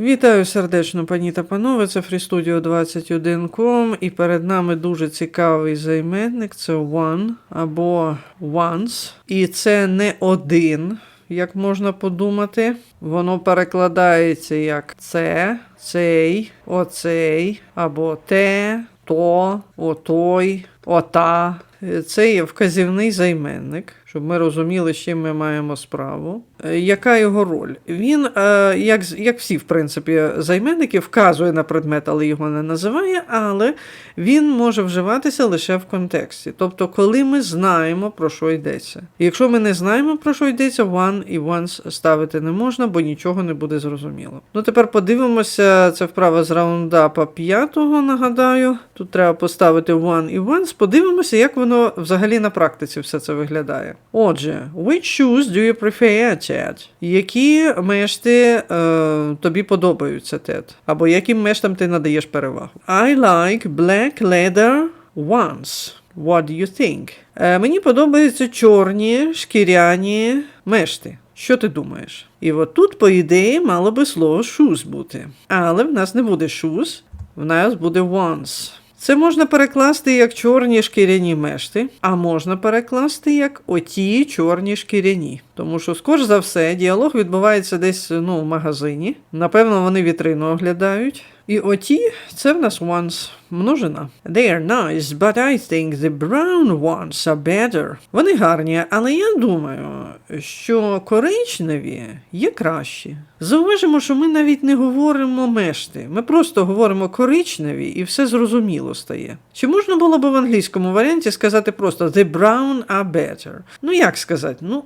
Вітаю сердечно, пані та панове. Це FreeStudio 21.com і перед нами дуже цікавий займенник. Це one або once. І це не один, як можна подумати. Воно перекладається як це, цей, оцей, або те, то, отой, ота. Це є вказівний займенник, щоб ми розуміли, з чим ми маємо справу. Е, Яка його роль? Він, е, як, як всі, в принципі, займенники, вказує на предмет, але його не називає, але він може вживатися лише в контексті. Тобто, коли ми знаємо, про що йдеться. Якщо ми не знаємо, про що йдеться, one і once ставити не можна, бо нічого не буде зрозуміло. Ну, тепер подивимося, це вправа з раундапа п'ятого, нагадаю. Тут треба поставити one і once. Подивимося, як воно взагалі на практиці все це виглядає. Отже, which shoes do you prefer, Ted? Які мешти е, тобі подобаються, Тед? Або яким мештам ти надаєш перевагу? I like black leather ones. What do you think? Е, мені подобаються чорні шкіряні мешти. Що ти думаєш? І от тут, по ідеї, мало би слово shoes бути. Але в нас не буде shoes, в нас буде ones. Це можна перекласти як чорні шкіряні мешти, а можна перекласти як оті чорні шкіряні. Тому що, скоріш за все, діалог відбувається десь ну, в магазині. Напевно, вони вітрину оглядають. І оті це в нас ones, множина. They are nice, but I think the brown ones are better. Вони гарні, але я думаю, що коричневі є кращі. Зауважимо, що ми навіть не говоримо мешти. Ми просто говоримо коричневі і все зрозуміло стає. Чи можна було б в англійському варіанті сказати просто the brown are better? Ну як сказати? Ну,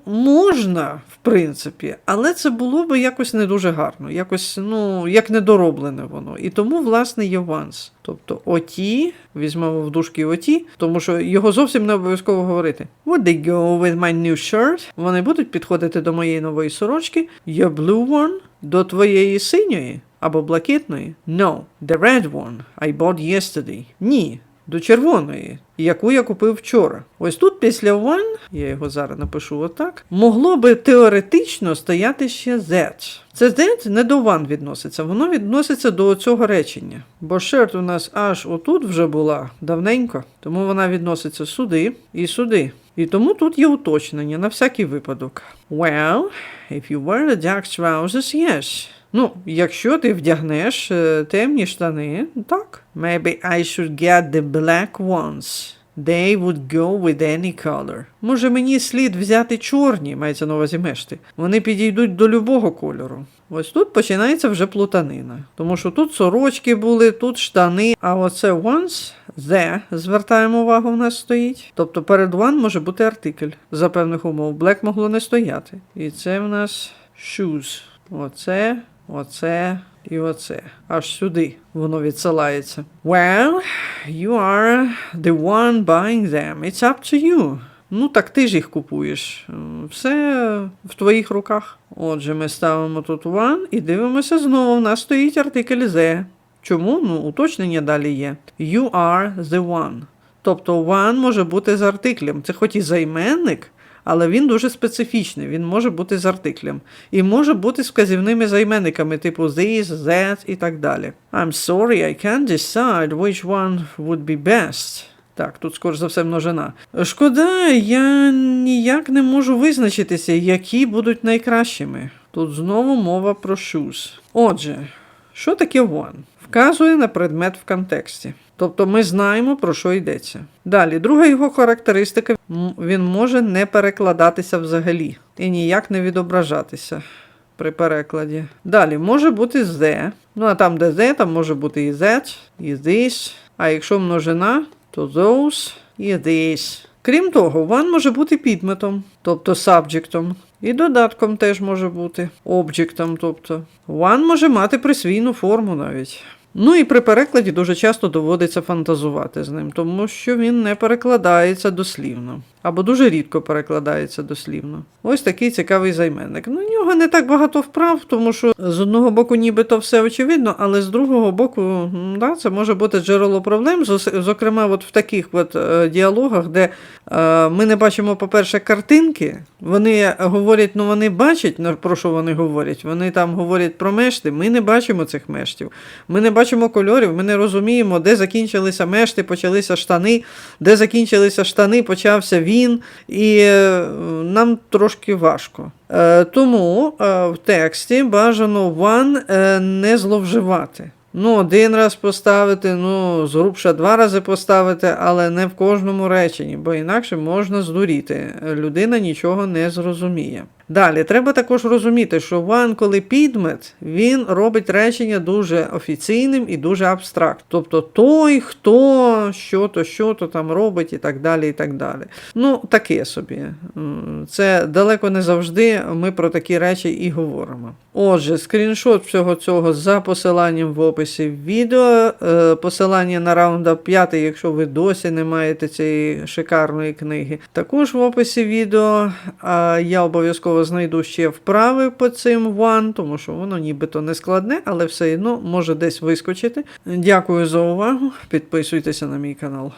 можна, в принципі, але це було б якось не дуже гарно, якось, ну, як недороблене воно. І тому, власне, є once. Тобто оті, візьмемо в дужки оті, тому що його зовсім не обов'язково говорити. Would they go with my new shirt? Вони будуть підходити до моєї нової сорочки. Your blue one? До твоєї синьої або блакитної? No, the red one I bought yesterday. Ні, до червоної, яку я купив вчора. Ось тут після one, я його зараз напишу отак, могло би теоретично стояти ще that. Це that не до one відноситься, воно відноситься до цього речення. Бо shirt у нас аж отут вже була давненько, тому вона відноситься сюди і сюди. І тому тут є уточнення на всякий випадок. Well, if you wear the dark trousers, yes. Ну, якщо ти вдягнеш е, темні штани, так. Maybe I should get the black ones. They would go with any color. Може мені слід взяти чорні, мається на увазі мешти. Вони підійдуть до любого кольору. Ось тут починається вже плутанина. Тому що тут сорочки були, тут штани, а оце once, the, звертаємо увагу, в нас стоїть. Тобто перед one може бути артикль за певних умов. Black могло не стояти. І це в нас shoes. Оце, оце і оце. Аж сюди воно відсилається. Well, you are the one buying them. It's up to you. Ну, так ти ж їх купуєш. Все в твоїх руках. Отже, ми ставимо тут one і дивимося знову. У нас стоїть артикль the. Чому? Ну, уточнення далі є. You are the one. Тобто one може бути з артиклем. Це хоч і займенник, але він дуже специфічний, він може бути з артиклем. І може бути з вказівними займенниками, типу this, that і так далі. I'm sorry, I can't decide which one would be best. Так, тут скоріш за все множина. Шкода, я ніяк не можу визначитися, які будуть найкращими. Тут знову мова про shoes. Отже, що таке one? Вказує на предмет в контексті. Тобто ми знаємо, про що йдеться. Далі, друга його характеристика він може не перекладатися взагалі і ніяк не відображатися при перекладі. Далі може бути the. Ну а там, де the, там може бути і that, і this. А якщо множина, то those і this. Крім того, one може бути підметом, тобто subjectом. І додатком теж може бути об'єктом, тобто one може мати присвійну форму навіть. Ну і при перекладі дуже часто доводиться фантазувати з ним, тому що він не перекладається дослівно. Або дуже рідко перекладається дослівно. Ось такий цікавий займенник. Ну, нього не так багато вправ, тому що з одного боку, нібито все очевидно, але з другого боку, да, це може бути джерело проблем. Зокрема, от в таких от е, діалогах, де е, ми не бачимо, по-перше, картинки. Вони говорять, ну вони бачать, про що вони говорять. Вони там говорять про мешти. Ми не бачимо цих мештів. Ми не бачимо кольорів, ми не розуміємо, де закінчилися мешти, почалися штани, де закінчилися штани, почався він, і е, нам трошки важко. Е, тому е, в тексті бажано е, не зловживати. Ну, один раз поставити, ну, зрубша два рази поставити, але не в кожному реченні, бо інакше можна здуріти. Людина нічого не зрозуміє. Далі, треба також розуміти, що one, коли підмет, він робить речення дуже офіційним і дуже абстракт. Тобто той, хто, що-то, що-то там робить і так далі. і так далі. Ну, таке собі. Це далеко не завжди ми про такі речі і говоримо. Отже, скріншот всього цього за посиланням в описі відео. Е, Посилання на раундап 5, якщо ви досі не маєте цієї шикарної книги. Також в описі відео я обов'язково знайду ще вправи по цим one, тому що воно нібито не складне, але все одно може десь вискочити. Дякую за увагу. Підписуйтеся на мій канал.